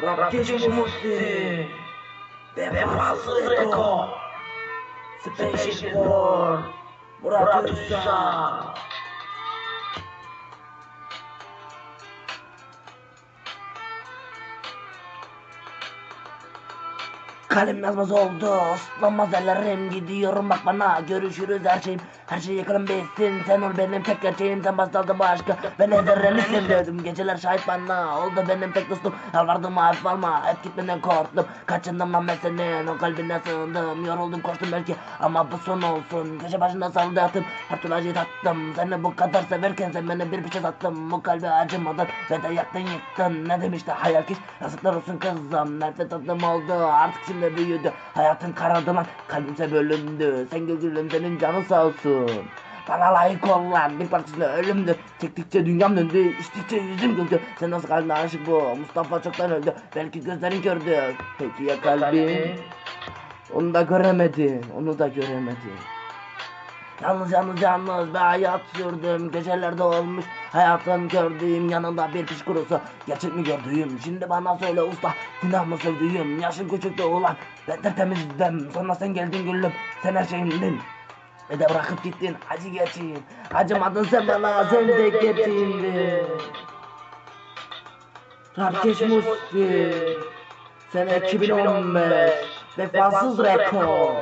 Rakichmusi Bebefazureko Spaceship Pra tu Ünsal Kalem yazmaz oldu, ıslanmaz ellerim Gidiyorum bak bana, görüşürüz her şeyim Her şey yakınım bitsin, sen ol benim tek gerçeğim Sen bastaldın bu aşkı, ben ederlerini sevdim Geceler şahit bana, oldu benim tek dostum. Yalvardım hafif alma, hep gitmeden korktum. Kaçındım lan ben senin, o kalbine sığındım. Yoruldum koştum belki, ama bu son olsun. Köşe başında saldı atım, her türlü acıyı tattım. Seni bu kadar severken sen beni bir pişe sattın. Bu kalbi acımadan ve de yaktın yıktın. Ne demişti hayal ki, yazıklar olsun kızım Nefret tadım oldu, artık şimdi büyüdü. Hayatın karardı lan, kalbimse bölündü. Sen gözülüm senin canın sağ olsun. Bana layık ol lan bir parçasında ölümdü. Çektikçe dünyam döndü içtikçe yüzüm güldü. Sen nasıl kalbine aşık bu? Mustafa çoktan öldü. Belki gözlerin kördü. Peki ya kalbin? Onu da göremedin Onu da göremedin Yalnız yalnız yalnız bir hayat sürdüm. Gecelerde olmuş hayatım gördüğüm Yanında bir piş kurusu gerçek mi gördüğüm? Şimdi bana söyle usta günah mı sevdiğim Yaşın küçüktü ulan ben de temizdim. Sonra sen geldin gülüm sen her şeyimdin ve de bırakıp gittin acı geçeyim Acımadın sen bana sen de geçindin. Rapkeş Musti Sene 2015 Vefasız rekor